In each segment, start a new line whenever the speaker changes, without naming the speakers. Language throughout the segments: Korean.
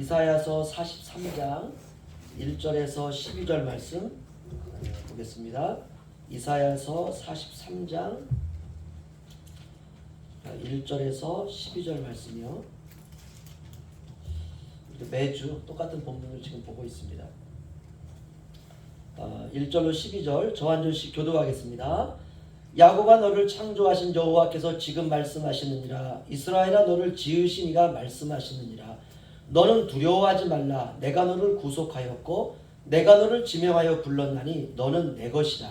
이사야서 43장 1절에서 12절 말씀 보겠습니다. 이사야서 43장 1절에서 12절 말씀이요. 매주 똑같은 본문을 지금 보고 있습니다. 아, 1절로 12절 저 한 절씩 교도하겠습니다. 야곱아 너를 창조하신 여호와께서 지금 말씀하시느니라 이스라엘아 너를 지으신 이가 말씀하시느니라 너는 두려워하지 말라. 내가 너를 구속하였고 내가 너를 지명하여 불렀나니 너는 내 것이라.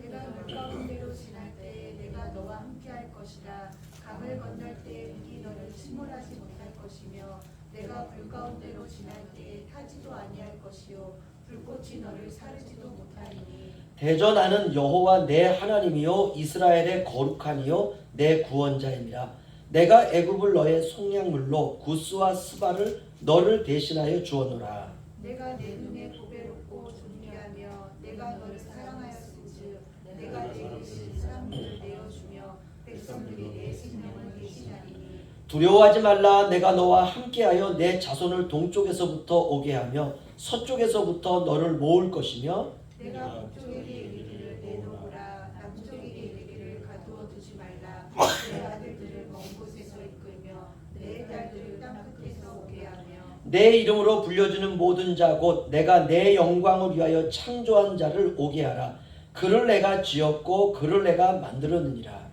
내가 물 가운데로 지날 때 내가 너와 함께할 것이라. 강을 건널 때 물이 너를 침몰하지 못할 것이며 내가 불 가운데로 지날 때 타지도 아니할 것이요. 불꽃이 너를 사르지도 못하리니.
대전하는 여호와 내 하나님이요. 이스라엘의 거룩하니요. 내 구원자입니다 내가 애굽을 너의 속량물로 구스와 스바를 너를 대신하여 주었노라.
내가 내 눈에 보배롭고 존귀하며 내가 너를 사랑하였은즉 내가 내게 신 사람들을 내어주며 백성들이 내 생명을 대신하리니.
두려워하지 말라. 내가 너와 함께하여 내 자손을 동쪽에서부터 오게 하며 서쪽에서부터 너를 모을 것이며
내가 북쪽에게 이르기를 내놓으라 남쪽에게 이르기를 가두어 두지 말라 내 아들들을 먼 곳에서 이끌며 내 딸들을 땅 끝에서 오게 하며
내 이름으로 불려주는 모든 자 곧 내가 내 영광을 위하여 창조한 자를 오게 하라. 그를 내가 지었고 그를 내가 만들었느니라.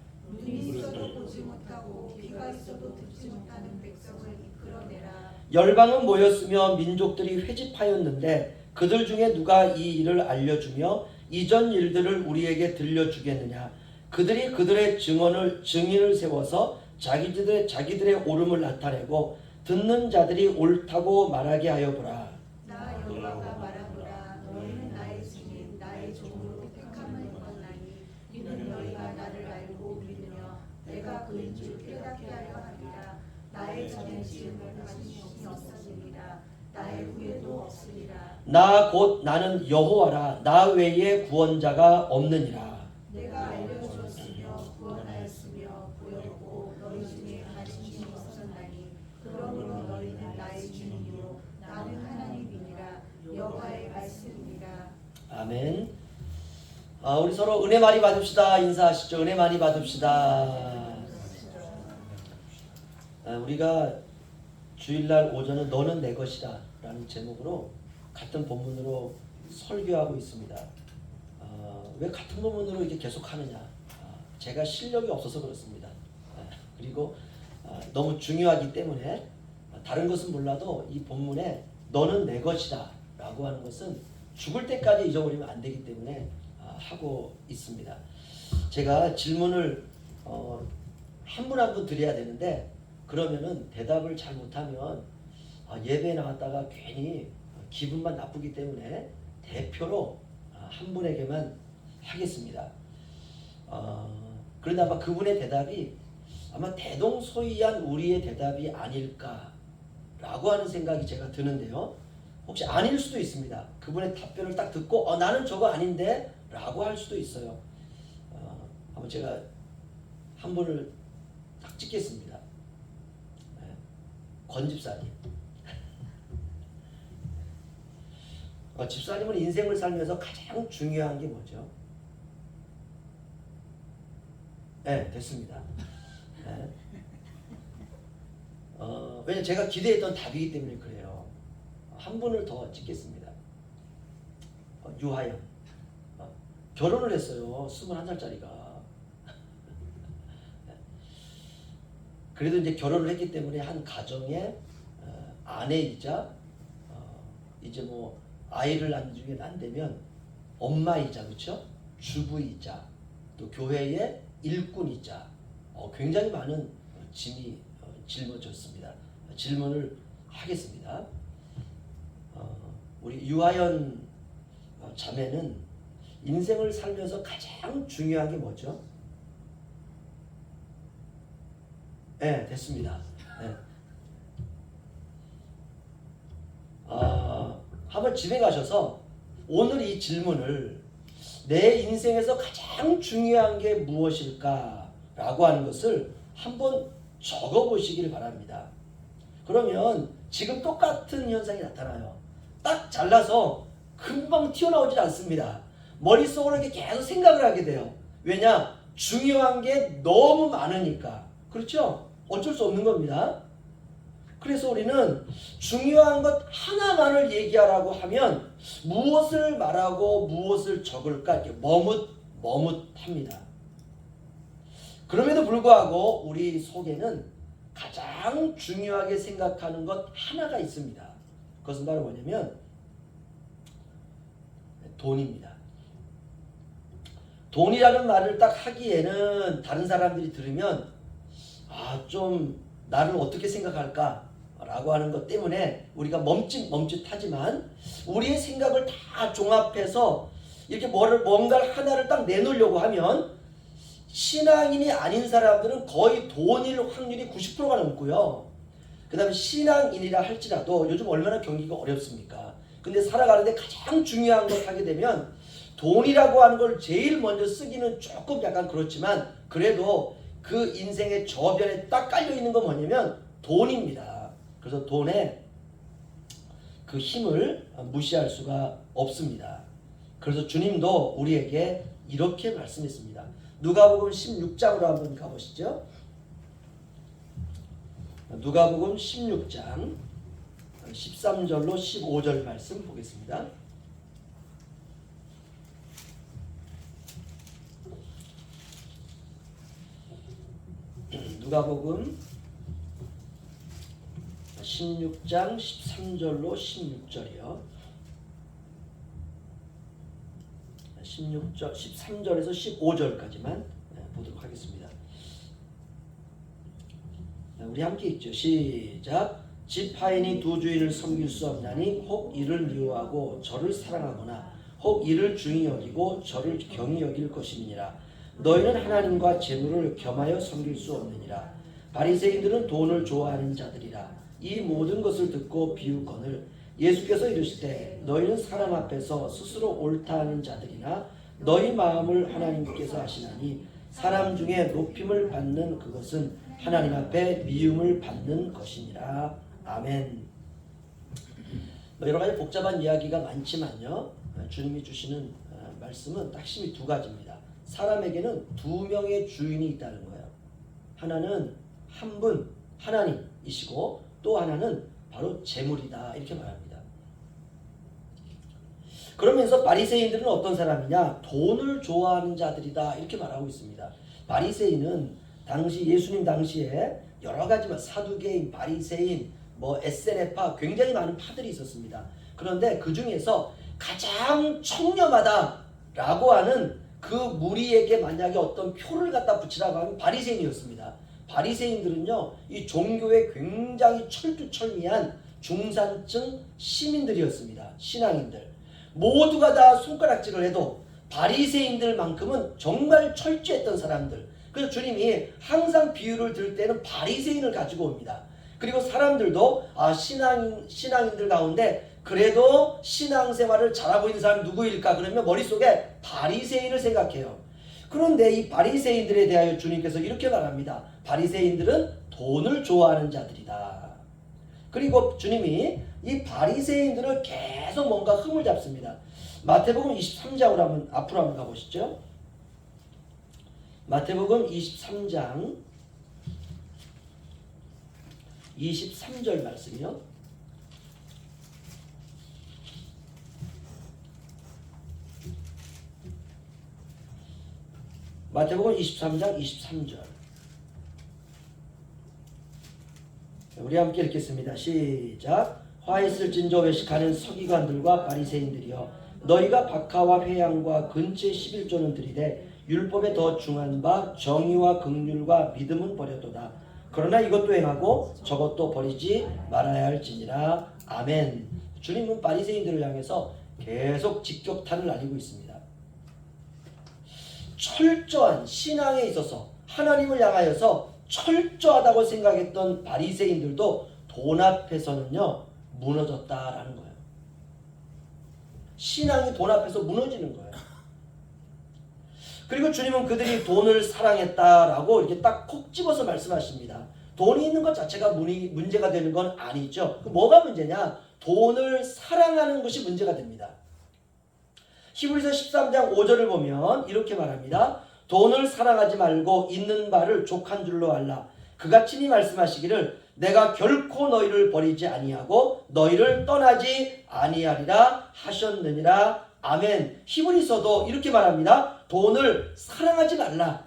열방은 모였으며 민족들이 회집하였는데 그들 중에 누가 이 일을 알려주며 이전 일들을 우리에게 들려주겠느냐? 그들이 그들의 증언을 증인을 세워서 자기들의 자기들의 옳음을 나타내고 듣는 자들이 옳다고 말하게 하여 보라.
나 여호와가 말하노라. 너희는 나의 증인 나의 종으로 택함을 입었나니 이는 너희가 나를 알고 믿으며 내가 그인 줄 깨닫게 하려 하리라. 나의 전에 지음을 신이 없었느니라. 나의 후에도 없으리라.
나 곧 나는 여호와라. 나 외에 구원자가 없느니라 아멘. 아, 우리 서로 은혜 많이 받읍시다. 인사하시죠. 은혜 많이 받읍시다. 아, 우리가 주일날 오전은 너는 내 것이다 라는 제목으로 같은 본문으로 설교하고 있습니다. 아, 왜 같은 본문으로 이렇게 계속 하느냐? 아, 제가 실력이 없어서 그렇습니다. 아, 그리고 아, 너무 중요하기 때문에 아, 다른 것은 몰라도 이 본문에 너는 내 것이다 라고 하는 것은 죽을 때까지 잊어버리면 안 되기 때문에 아, 하고 있습니다. 제가 질문을 어, 한분 한 분 드려야 되는데 그러면은 대답을 잘 못하면 아, 예배에 나왔다가 괜히 기분만 나쁘기 때문에 대표로 아, 한 분에게만 하겠습니다. 어, 그런데 아마 그분의 대답이 아마 대동소이한 우리의 대답이 아닐까라고 하는 생각이 제가 드는데요. 혹시 아닐 수도 있습니다. 그분의 답변을 딱 듣고 어, 나는 저거 아닌데 라고 할 수도 있어요. 어, 한번 제가 한 분을 딱 찍겠습니다. 네. 권 집사님. 어, 집사님은 인생을 살면서 가장 중요한 게 뭐죠? 네, 됐습니다. 네. 어, 왜냐 제가 기대했던 답이기 때문에 그래요. 한 분을 더 찍겠습니다. 어, 유하연. 어, 결혼을 했어요. 21살짜리가. 그래도 이제 결혼을 했기 때문에 한 가정의 어, 아내이자 어, 이제 뭐 아이를 낳는 난되면 엄마이자 그렇죠? 주부이자 또 교회의 일꾼이자 어, 굉장히 많은 짐이 어, 짊어졌습니다. 질문을 하겠습니다. 어, 우리 유아연 어, 자매는 인생을 살면서 가장 중요한 게 뭐죠? 네, 됐습니다. 네. 아, 한번 집에 가셔서 오늘 이 질문을 내 인생에서 가장 중요한 게 무엇일까 라고 하는 것을 한번 적어 보시길 바랍니다. 그러면 지금 똑같은 현상이 나타나요. 딱 잘라서 금방 튀어나오질 않습니다. 머릿속으로 이렇게 계속 생각을 하게 돼요. 왜냐? 중요한 게 너무 많으니까. 그렇죠? 어쩔 수 없는 겁니다. 그래서 우리는 중요한 것 하나만을 얘기하라고 하면 무엇을 말하고 무엇을 적을까 이렇게 머뭇 머뭇합니다. 그럼에도 불구하고 우리 속에는 가장 중요하게 생각하는 것 하나가 있습니다. 그것은 바로 뭐냐면 돈입니다. 돈이라는 말을 딱 하기에는 다른 사람들이 들으면 아 좀 나를 어떻게 생각할까 라고 하는 것 때문에 우리가 멈칫 멈칫하지만 우리의 생각을 다 종합해서 이렇게 뭐를 뭔가를 하나를 딱 내놓으려고 하면 신앙인이 아닌 사람들은 거의 돈일 확률이 90%가 넘고요. 그 다음에 신앙인이라 할지라도 요즘 얼마나 경기가 어렵습니까? 근데 살아가는데 가장 중요한 걸 하게 되면 돈이라고 하는 걸 제일 먼저 쓰기는 조금 약간 그렇지만 그래도 그 인생의 저변에 딱 깔려 있는 건 뭐냐면 돈입니다. 그래서 돈에 그 힘을 무시할 수가 없습니다. 그래서 주님도 우리에게 이렇게 말씀했습니다. 누가복음 16장으로 한번 가보시죠. 누가복음 16장 13절로 15절 말씀 보겠습니다. 누가복음 16장 13절로 16절이요. 16절 13절에서 15절까지만 보도록 하겠습니다. 우리 함께 읽죠. 시작. 집 하인이 두 주인을 섬길 수 없나니 혹 이를 미워하고 저를 사랑하거나 혹 이를 중히 여기고 저를 경히 여길 것임이니라. 너희는 하나님과 재물을 겸하여 섬길 수 없느니라. 바리새인들은 돈을 좋아하는 자들이라. 이 모든 것을 듣고 비웃거늘 예수께서 이르시되 너희는 사람 앞에서 스스로 옳다 하는 자들이나 너희 마음을 하나님께서 아시나니 사람 중에 높임을 받는 그것은 하나님 앞에 미움을 받는 것이니라. 아멘. 뭐 여러 가지 복잡한 이야기가 많지만요. 주님이 주시는 어, 말씀은 핵심이 두 가지입니다. 사람에게는 두 명의 주인이 있다는 거예요. 하나는 한 분 하나님이시고 또 하나는 바로 재물이다 이렇게 말합니다. 그러면서 바리새인들은 어떤 사람이냐? 돈을 좋아하는 자들이다 이렇게 말하고 있습니다. 바리새인은 당시 예수님 당시에 여러 가지 뭐 사두개인, 바리새인, 뭐 에세네파 굉장히 많은 파들이 있었습니다. 그런데 그 중에서 가장 청렴하다라고 하는 그 무리에게 만약에 어떤 표를 갖다 붙이라고 하면 바리새인이었습니다. 바리새인들은요 이 종교에 굉장히 철두철미한 중산층 시민들이었습니다. 신앙인들 모두가 다 손가락질을 해도 바리새인들만큼은 정말 철저했던 사람들. 그래서 주님이 항상 비유를 들 때는 바리새인을 가지고 옵니다. 그리고 사람들도 아 신앙 신앙인들 가운데 그래도 신앙생활을 잘하고 있는 사람이 누구일까 그러면 머릿속에 바리새인을 생각해요. 그런데 이 바리새인들에 대하여 주님께서 이렇게 말합니다. 바리새인들은 돈을 좋아하는 자들이다. 그리고 주님이 이 바리새인들을 계속 뭔가 흠을 잡습니다. 마태복음 23장으로 한번 앞으로 한번 가보시죠. 마태복음 23장 23절 말씀이요. 마태복음 23장 23절. 우리 함께 읽겠습니다. 시작. 화 있을진저 외식하는 서기관들과 바리새인들이여 너희가 박하와 회양과 근체 11조는 들이되 율법에 더 중한 바 정의와 긍휼과 믿음은 버렸도다. 그러나 이것도 행하고 저것도 버리지 말아야 할지니라. 아멘. 주님은 바리새인들을 향해서 계속 직격탄을 날리고 있습니다. 철저한 신앙에 있어서 하나님을 향하여서 철저하다고 생각했던 바리새인들도 돈 앞에서는요 무너졌다라는 거예요. 신앙이 돈 앞에서 무너지는 거예요. 그리고 주님은 그들이 돈을 사랑했다라고 이렇게 딱 콕 집어서 말씀하십니다. 돈이 있는 것 자체가 문제가 되는 건 아니죠. 그 뭐가 문제냐? 돈을 사랑하는 것이 문제가 됩니다. 히브리서 13장 5절을 보면 이렇게 말합니다. 돈을 사랑하지 말고 있는 바를 족한 줄로 알라. 그가 친히 말씀하시기를 내가 결코 너희를 버리지 아니하고 너희를 떠나지 아니하리라 하셨느니라. 아멘. 히브리서도 이렇게 말합니다. 돈을 사랑하지 말라.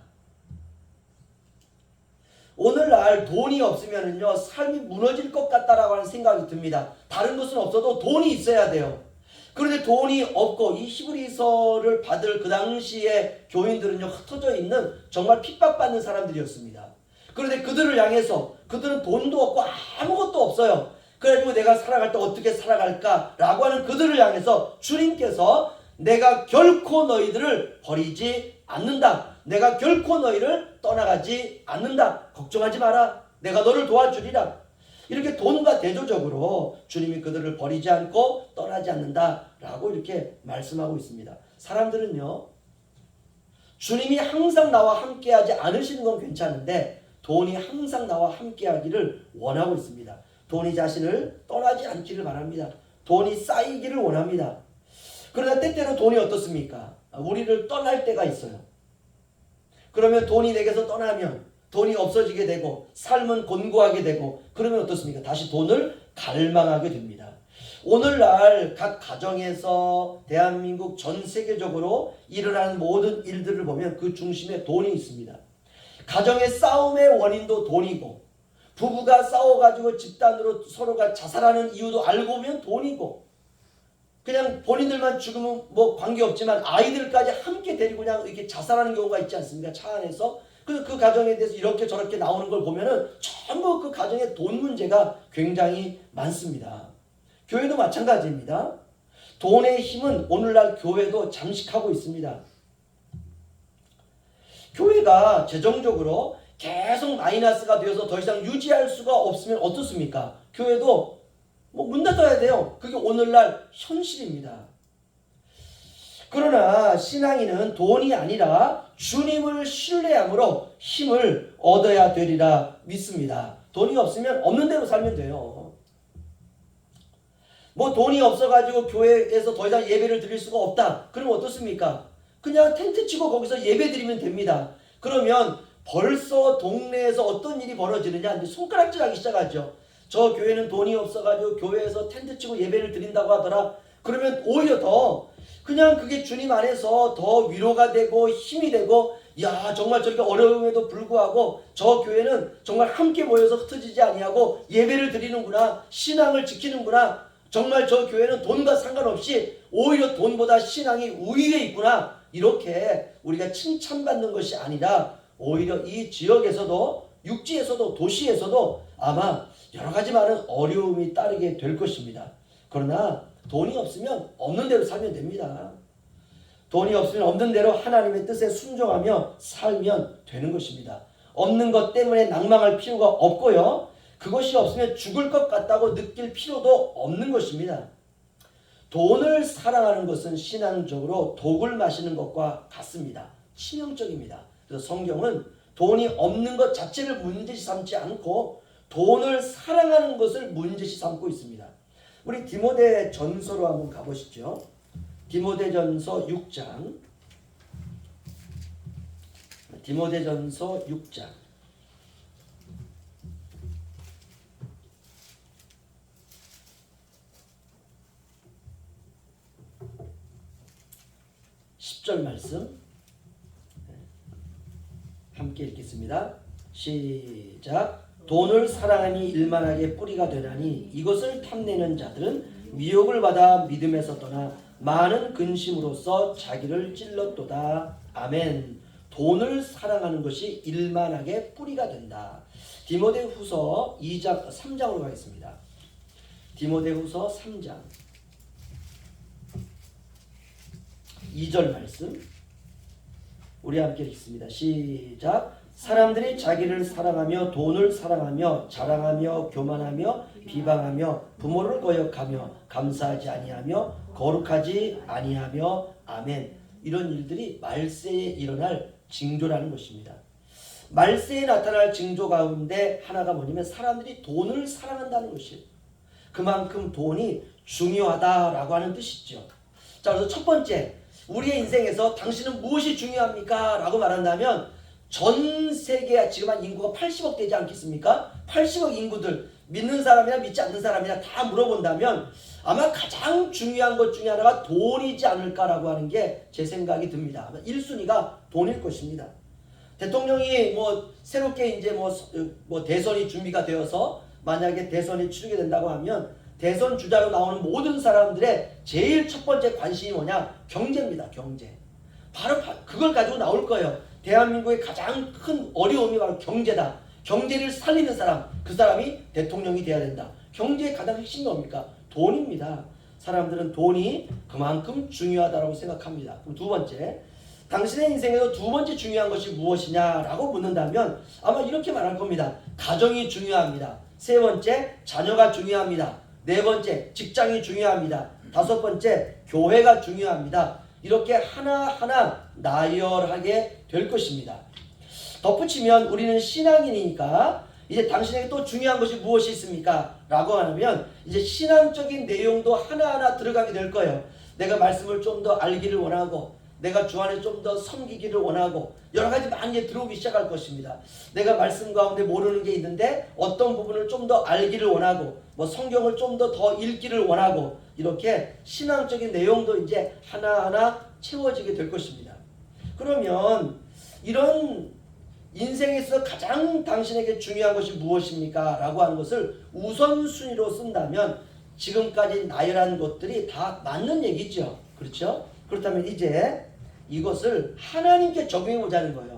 오늘날 돈이 없으면은요 삶이 무너질 것 같다라고 하는 생각이 듭니다. 다른 것은 없어도 돈이 있어야 돼요. 그런데 돈이 없고 이 히브리서를 받을 그 당시에 교인들은요 흩어져 있는 정말 핍박받는 사람들이었습니다. 그런데 그들을 향해서 그들은 돈도 없고 아무것도 없어요. 그래가지고 내가 살아갈 때 어떻게 살아갈까라고 하는 그들을 향해서 주님께서 내가 결코 너희들을 버리지 않는다. 내가 결코 너희를 떠나가지 않는다. 걱정하지 마라. 내가 너를 도와주리라. 이렇게 돈과 대조적으로 주님이 그들을 버리지 않고 떠나지 않는다라고 이렇게 말씀하고 있습니다. 사람들은요, 주님이 항상 나와 함께하지 않으시는 건 괜찮은데 돈이 항상 나와 함께하기를 원하고 있습니다. 돈이 자신을 떠나지 않기를 바랍니다. 돈이 쌓이기를 원합니다. 그러나 때때로 돈이 어떻습니까? 우리를 떠날 때가 있어요. 그러면 돈이 내게서 떠나면 돈이 없어지게 되고 삶은 곤고하게 되고 그러면 어떻습니까? 다시 돈을 갈망하게 됩니다. 오늘날 각 가정에서 대한민국 전 세계적으로 일어나는 모든 일들을 보면 그 중심에 돈이 있습니다. 가정의 싸움의 원인도 돈이고 부부가 싸워가지고 집단으로 서로가 자살하는 이유도 알고 보면 돈이고 그냥 본인들만 죽으면 뭐 관계없지만 아이들까지 함께 데리고 그냥 이렇게 자살하는 경우가 있지 않습니까? 차 안에서 그, 그 가정에 대해서 이렇게 저렇게 나오는 걸 보면은 전부 그 가정의 돈 문제가 굉장히 많습니다. 교회도 마찬가지입니다. 돈의 힘은 오늘날 교회도 잠식하고 있습니다. 교회가 재정적으로 계속 마이너스가 되어서 더 이상 유지할 수가 없으면 어떻습니까? 교회도 뭐 문 닫아야 돼요. 그게 오늘날 현실입니다. 그러나 신앙인은 돈이 아니라 주님을 신뢰함으로 힘을 얻어야 되리라 믿습니다. 돈이 없으면 없는 대로 살면 돼요. 뭐 돈이 없어가지고 교회에서 더 이상 예배를 드릴 수가 없다. 그럼 어떻습니까? 그냥 텐트 치고 거기서 예배 드리면 됩니다. 그러면 벌써 동네에서 어떤 일이 벌어지느냐 이제 손가락질 하기 시작하죠. 저 교회는 돈이 없어가지고 교회에서 텐트 치고 예배를 드린다고 하더라. 그러면 오히려 더 그냥 그게 주님 안에서 더 위로가 되고 힘이 되고 야 정말 저렇게 어려움에도 불구하고 저 교회는 정말 함께 모여서 흩어지지 아니하고 예배를 드리는구나 신앙을 지키는구나 정말 저 교회는 돈과 상관없이 오히려 돈보다 신앙이 우위에 있구나 이렇게 우리가 칭찬받는 것이 아니라 오히려 이 지역에서도 육지에서도 도시에서도 아마 여러 가지 많은 어려움이 따르게 될 것입니다. 그러나 돈이 없으면 없는 대로 살면 됩니다. 돈이 없으면 없는 대로 하나님의 뜻에 순종하며 살면 되는 것입니다. 없는 것 때문에 낭망할 필요가 없고요. 그것이 없으면 죽을 것 같다고 느낄 필요도 없는 것입니다. 돈을 사랑하는 것은 신앙적으로 독을 마시는 것과 같습니다. 치명적입니다. 그래서 성경은 돈이 없는 것 자체를 문제시 삼지 않고 돈을 사랑하는 것을 문제시 삼고 있습니다. 우리 디모데 전서로 한번 가보시죠. 디모데 전서 6장. 디모데 전서 6장. 10절 말씀 네. 함께 읽겠습니다. 시작. 돈을 사랑하니 일만하게 뿌리가 되나니 이것을 탐내는 자들은 미혹을 받아 믿음에서 떠나 많은 근심으로써 자기를 찔렀도다. 아멘. 돈을 사랑하는 것이 일만하게 뿌리가 된다. 디모데 후서 2장, 3장으로 가겠습니다. 디모데 후서 3장. 2절 말씀. 우리 함께 읽습니다. 시작. 사람들이 자기를 사랑하며 돈을 사랑하며 자랑하며 교만하며 비방하며 부모를 거역하며 감사하지 아니하며 거룩하지 아니하며 아멘. 이런 일들이 말세에 일어날 징조라는 것입니다. 말세에 나타날 징조 가운데 하나가 뭐냐면 사람들이 돈을 사랑한다는 것이에요. 그만큼 돈이 중요하다라고 하는 뜻이죠. 자, 그래서 첫 번째, 우리의 인생에서 당신은 무엇이 중요합니까? 라고 말한다면 전 세계 지금 한 인구가 80억 되지 않겠습니까? 80억 인구들 믿는 사람이나 믿지 않는 사람이나 다 물어본다면 아마 가장 중요한 것 중에 하나가 돈이지 않을까라고 하는 게 제 생각이 듭니다. 1순위가 돈일 것입니다. 대통령이 뭐 새롭게 이제 뭐, 서- 뭐 대선이 준비가 되어서 만약에 대선이 치르게 된다고 하면 대선 주자로 나오는 모든 사람들의 제일 첫 번째 관심이 뭐냐? 경제입니다. 경제. 바로 바- 그걸 가지고 나올 거예요. 대한민국의 가장 큰 어려움이 바로 경제다. 경제를 살리는 사람, 그 사람이 대통령이 돼야 된다. 경제의 가장 핵심이 뭡니까? 돈입니다. 사람들은 돈이 그만큼 중요하다고 생각합니다. 그럼 두 번째, 당신의 인생에서 두 번째 중요한 것이 무엇이냐라고 묻는다면 아마 이렇게 말할 겁니다. 가정이 중요합니다. 세 번째, 자녀가 중요합니다. 네 번째, 직장이 중요합니다. 다섯 번째, 교회가 중요합니다. 이렇게 하나하나 나열하게 될 것입니다. 덧붙이면 우리는 신앙인이니까 이제 당신에게 또 중요한 것이 무엇이 있습니까? 라고 하면 이제 신앙적인 내용도 하나하나 들어가게 될 거예요. 내가 말씀을 좀 더 알기를 원하고 내가 주 안에 좀 더 섬기기를 원하고 여러 가지 게 들어오기 시작할 것입니다. 내가 말씀 가운데 모르는 게 있는데 어떤 부분을 좀 더 알기를 원하고 뭐 성경을 좀 더 더 읽기를 원하고 이렇게 신앙적인 내용도 이제 하나하나 채워지게 될 것입니다. 그러면 이런 인생에서 가장 당신에게 중요한 것이 무엇입니까? 라고 하는 것을 우선순위로 쓴다면 지금까지 나열한 것들이 다 맞는 얘기죠. 그렇죠? 그렇다면 이제 이것을 하나님께 적용해 보자는 거예요.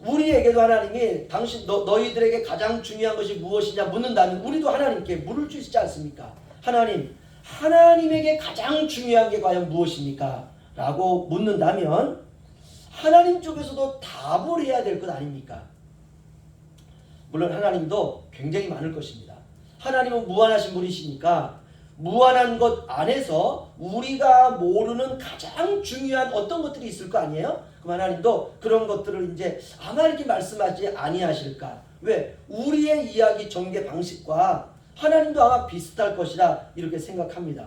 우리에게도 하나님이 당신 너, 너희들에게 가장 중요한 것이 무엇이냐 묻는다면 우리도 하나님께 물을 수 있지 않습니까? 하나님, 하나님에게 가장 중요한 게 과연 무엇입니까? 라고 묻는다면 하나님 쪽에서도 답을 해야 될 것 아닙니까? 물론 하나님도 굉장히 많을 것입니다. 하나님은 무한하신 분이시니까 무한한 것 안에서 우리가 모르는 가장 중요한 어떤 것들이 있을 거 아니에요? 그럼 하나님도 그런 것들을 이제 아마 이렇게 말씀하지 아니하실까? 왜? 우리의 이야기 전개 방식과 하나님도 아마 비슷할 것이라 이렇게 생각합니다.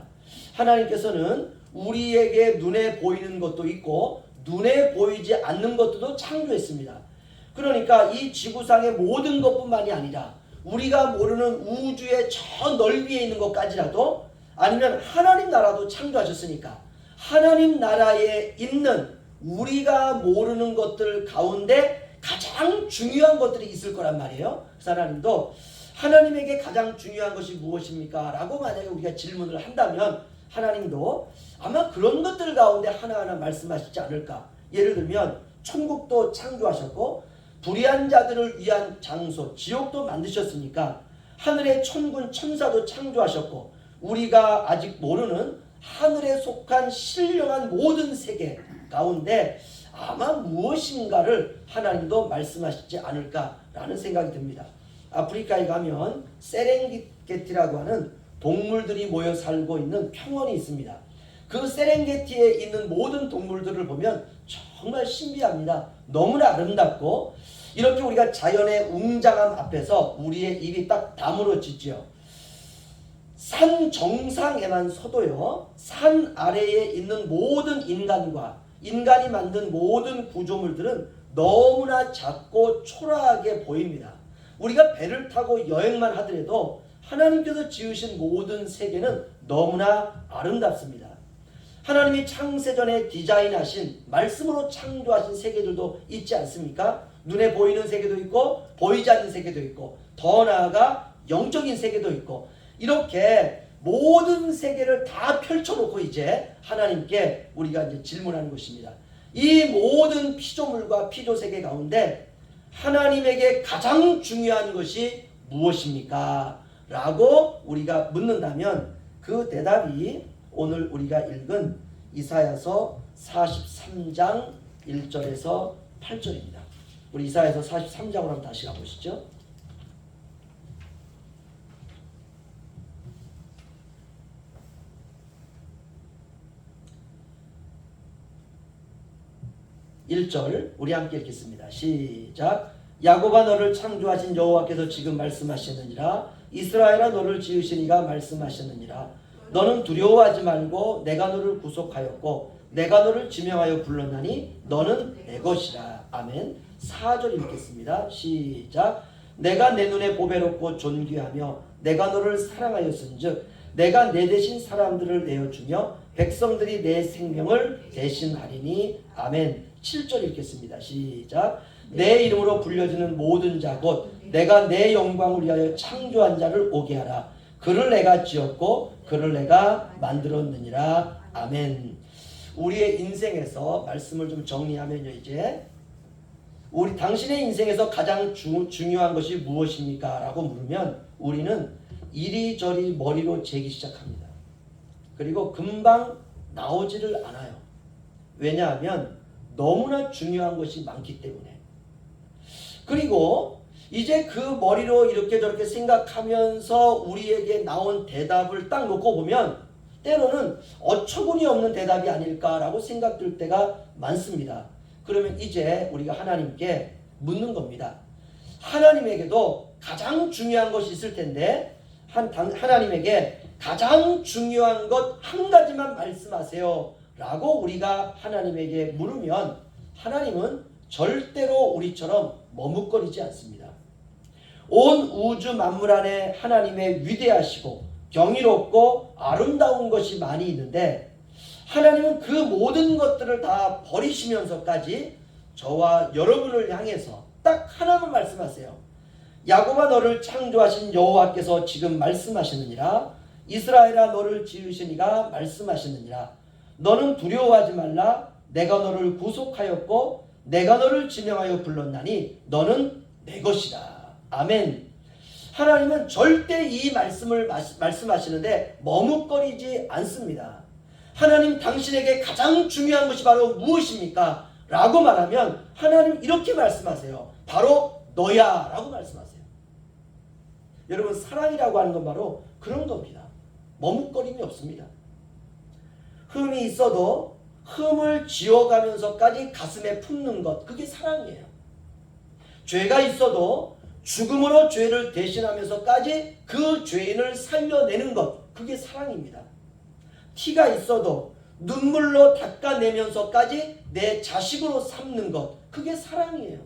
하나님께서는 우리에게 눈에 보이는 것도 있고 눈에 보이지 않는 것들도 창조했습니다. 그러니까 이 지구상의 모든 것뿐만이 아니라 우리가 모르는 우주의 저 넓이에 있는 것까지라도 아니면 하나님 나라도 창조하셨으니까 하나님 나라에 있는 우리가 모르는 것들 가운데 가장 중요한 것들이 있을 거란 말이에요. 그래서 하나님도 하나님에게 가장 중요한 것이 무엇입니까? 라고 만약에 우리가 질문을 한다면 하나님도 아마 그런 것들 가운데 하나하나 말씀하시지 않을까. 예를 들면 천국도 창조하셨고 불의한 자들을 위한 장소 지옥도 만드셨으니까 하늘의 천군 천사도 창조하셨고 우리가 아직 모르는 하늘에 속한 신령한 모든 세계 가운데 아마 무엇인가를 하나님도 말씀하시지 않을까라는 생각이 듭니다. 아프리카에 가면 세렝게티라고 하는 동물들이 모여 살고 있는 평원이 있습니다. 그 세렝게티에 있는 모든 동물들을 보면 정말 신비합니다. 너무나 아름답고 이렇게 우리가 자연의 웅장함 앞에서 우리의 입이 딱 다물어지죠. 산 정상에만 서도요, 산 아래에 있는 모든 인간과 인간이 만든 모든 구조물들은 너무나 작고 초라하게 보입니다. 우리가 배를 타고 여행만 하더라도 하나님께서 지으신 모든 세계는 너무나 아름답습니다. 하나님이 창세전에 디자인하신 말씀으로 창조하신 세계들도 있지 않습니까? 눈에 보이는 세계도 있고 보이지 않는 세계도 있고 더 나아가 영적인 세계도 있고 이렇게 모든 세계를 다 펼쳐놓고 이제 하나님께 우리가 이제 질문하는 것입니다. 이 모든 피조물과 피조 세계 가운데 하나님에게 가장 중요한 것이 무엇입니까? 라고 우리가 묻는다면 그 대답이 오늘 우리가 읽은 이사야서 43장 1절에서 8절입니다. 우리 이사야서 43장으로 한번 다시 가보시죠. 일절 우리 함께 읽겠습니다. 시작. 야곱아 너를 창조하신 여호와께서 지금 말씀하시느니라. 이스라엘아 너를 지으신 이가 말씀하시느니라. 너는 두려워하지 말고 내가 너를 구속하였고 내가 너를 지명하여 불렀나니 너는 내 것이라. 아멘. 4절 읽겠습니다. 시작. 내가 내 눈에 보배롭고 존귀하며 내가 너를 사랑하였은즉 내가 내 대신 사람들을 내어주며 백성들이 내 생명을 대신하리니. 아멘 7절 읽겠습니다. 시작. 내 이름으로 불려지는 모든 자 곧 내가 내 영광을 위하여 창조한 자를 오게 하라. 그를 내가 지었고 그를 내가 만들었느니라. 아멘. 우리의 인생에서 말씀을 좀 정리하면요 이제. 우리 당신의 인생에서 가장 주, 중요한 것이 무엇입니까? 라고 물으면 우리는 이리저리 머리로 재기 시작합니다. 그리고 금방 나오지를 않아요. 왜냐하면 너무나 중요한 것이 많기 때문에. 그리고 이제 그 머리로 이렇게 저렇게 생각하면서 우리에게 나온 대답을 딱 놓고 보면 때로는 어처구니 없는 대답이 아닐까라고 생각될 때가 많습니다. 그러면 이제 우리가 하나님께 묻는 겁니다. 하나님에게도 가장 중요한 것이 있을 텐데 하나님에게 가장 중요한 것 한 가지만 말씀하세요. 라고 우리가 하나님에게 물으면 하나님은 절대로 우리처럼 머뭇거리지 않습니다. 온 우주 만물 안에 하나님의 위대하시고 경이롭고 아름다운 것이 많이 있는데 하나님은 그 모든 것들을 다 버리시면서까지 저와 여러분을 향해서 딱 하나만 말씀하세요. 야곱아 너를 창조하신 여호와께서 지금 말씀하시느니라 이스라엘아 너를 지으시니가 말씀하시느니라 너는 두려워하지 말라 내가 너를 구속하였고 내가 너를 지명하여 불렀나니 너는 내 것이다. 아멘. 하나님은 절대 이 말씀을 마시- 말씀하시는데 머뭇거리지 않습니다. 하나님 당신에게 가장 중요한 것이 바로 무엇입니까? 라고 말하면 하나님 이렇게 말씀하세요. 바로 너야 라고 말씀하세요. 여러분 사랑이라고 하는 건 바로 그런 겁니다. 머뭇거림이 없습니다. 흠이 있어도 흠을 지워가면서까지 가슴에 품는 것 그게 사랑이에요. 죄가 있어도 죽음으로 죄를 대신하면서까지 그 죄인을 살려내는 것 그게 사랑입니다. 티가 있어도 눈물로 닦아내면서까지 내 자식으로 삼는 것 그게 사랑이에요.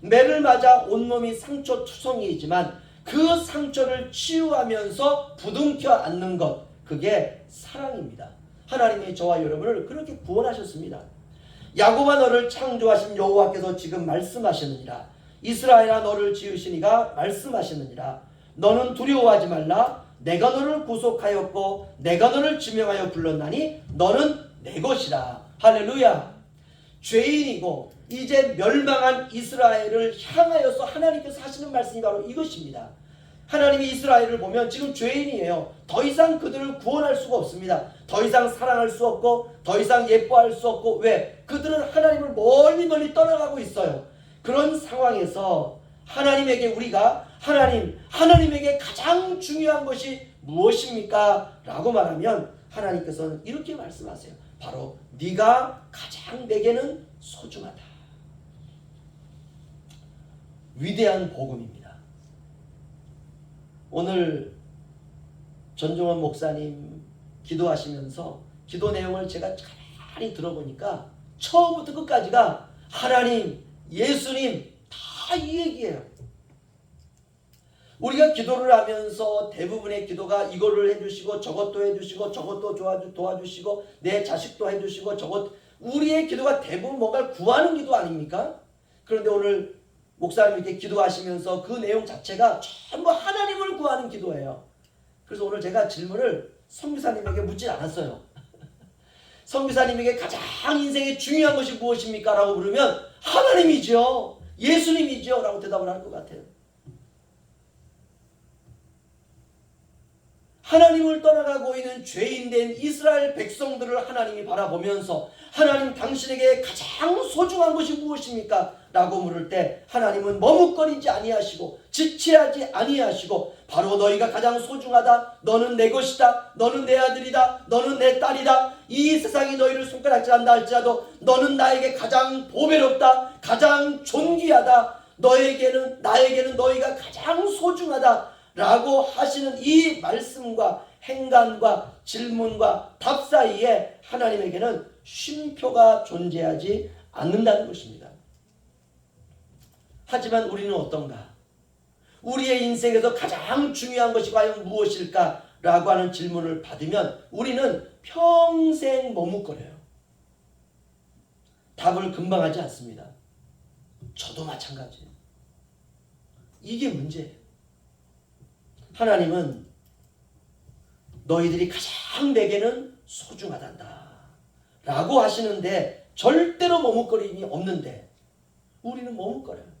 매를 맞아 온몸이 상처 투성이지만 그 상처를 치유하면서 부둥켜 안는 것 그게 사랑입니다. 하나님이 저와 여러분을 그렇게 구원하셨습니다. 야곱아 너를 창조하신 여호와께서 지금 말씀하시느니라. 이스라엘아 너를 지으시니가 말씀하시느니라. 너는 두려워하지 말라. 내가 너를 구속하였고 내가 너를 지명하여 불렀나니 너는 내 것이라. 할렐루야. 죄인이고 이제 멸망한 이스라엘을 향하여서 하나님께서 하시는 말씀이 바로 이것입니다. 하나님이 이스라엘을 보면 지금 죄인이에요. 더 이상 그들을 구원할 수가 없습니다. 더 이상 사랑할 수 없고 더 이상 예뻐할 수 없고 왜? 그들은 하나님을 멀리 멀리 떠나가고 있어요. 그런 상황에서 하나님에게 우리가 하나님 하나님에게 가장 중요한 것이 무엇입니까? 라고 말하면 하나님께서는 이렇게 말씀하세요. 바로 네가 가장 내게는 소중하다. 위대한 복음입니다. 오늘 전종원 목사님 기도하시면서 기도 내용을 제가 가만히 들어보니까 처음부터 끝까지가 하나님, 예수님 다 이 얘기예요. 우리가 기도를 하면서 대부분의 기도가 이거를 해주시고 저것도 해주시고 저것도 도와주, 도와주시고 내 자식도 해주시고 저것 우리의 기도가 대부분 뭔가를 구하는 기도 아닙니까? 그런데 오늘 목사님 이렇게 기도하시면서 그 내용 자체가 전부 하나님을 구하는 기도예요. 그래서 오늘 제가 질문을 성교사님에게 묻지 않았어요. 성교사님에게 가장 인생에 중요한 것이 무엇입니까? 라고 물으면 하나님이죠. 예수님이죠. 라고 대답을 하는 것 같아요. 하나님을 떠나가고 있는 죄인된 이스라엘 백성들을 하나님이 바라보면서 하나님 당신에게 가장 소중한 것이 무엇입니까? 라고 물을 때 하나님은 머뭇거리지 아니하시고 지체하지 아니하시고 바로 너희가 가장 소중하다. 너는 내 것이다. 너는 내 아들이다. 너는 내 딸이다. 이 세상이 너희를 손가락질한다 할지라도 너는 나에게 가장 보배롭다. 가장 존귀하다. 너에게는 나에게는 너희가 가장 소중하다 라고 하시는 이 말씀과 행간과 질문과 답 사이에 하나님에게는 쉼표가 존재하지 않는다는 것입니다. 하지만 우리는 어떤가? 우리의 인생에서 가장 중요한 것이 과연 무엇일까? 라고 하는 질문을 받으면 우리는 평생 머뭇거려요. 답을 금방 하지 않습니다. 저도 마찬가지예요. 이게 문제예요. 하나님은 너희들이 가장 내게는 소중하단다. 라고 하시는데 절대로 머뭇거림이 없는데 우리는 머뭇거려요.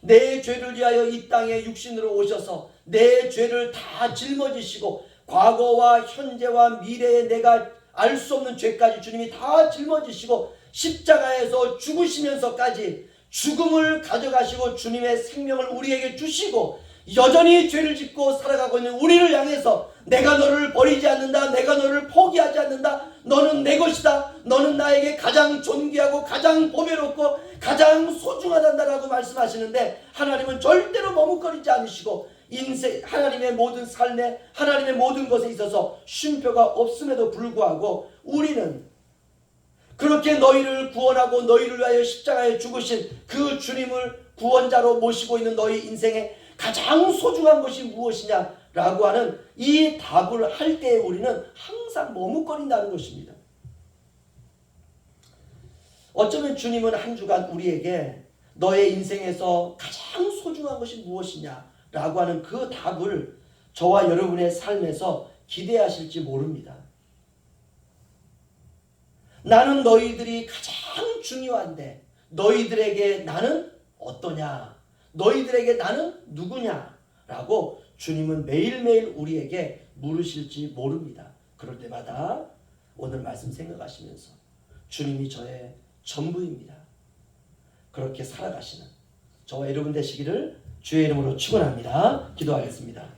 내 죄를 위하여 이 땅에 육신으로 오셔서 내 죄를 다 짊어지시고 과거와 현재와 미래에 내가 알 수 없는 죄까지 주님이 다 짊어지시고 십자가에서 죽으시면서까지 죽음을 가져가시고 주님의 생명을 우리에게 주시고 여전히 죄를 짓고 살아가고 있는 우리를 향해서 내가 너를 버리지 않는다. 내가 너를 포기하지 않는다. 너는 내 것이다. 너는 나에게 가장 존귀하고 가장 보배롭고 가장 소중하단다라고 말씀하시는데 하나님은 절대로 머뭇거리지 않으시고 인생 하나님의 모든 삶에 하나님의 모든 것에 있어서 쉼표가 없음에도 불구하고 우리는 그렇게 너희를 구원하고 너희를 위하여 십자가에 죽으신 그 주님을 구원자로 모시고 있는 너희 인생에 가장 소중한 것이 무엇이냐라고 하는 이 답을 할 때에 우리는 항상 머뭇거린다는 것입니다. 어쩌면 주님은 한 주간 우리에게 너의 인생에서 가장 소중한 것이 무엇이냐라고 하는 그 답을 저와 여러분의 삶에서 기대하실지 모릅니다. 나는 너희들이 가장 중요한데 너희들에게 나는 어떠냐? 너희들에게 나는 누구냐 라고 주님은 매일매일 우리에게 물으실지 모릅니다. 그럴 때마다 오늘 말씀 생각하시면서 주님이 저의 전부입니다. 그렇게 살아가시는 저와 여러분 되시기를 주의 이름으로 축원합니다. 기도하겠습니다.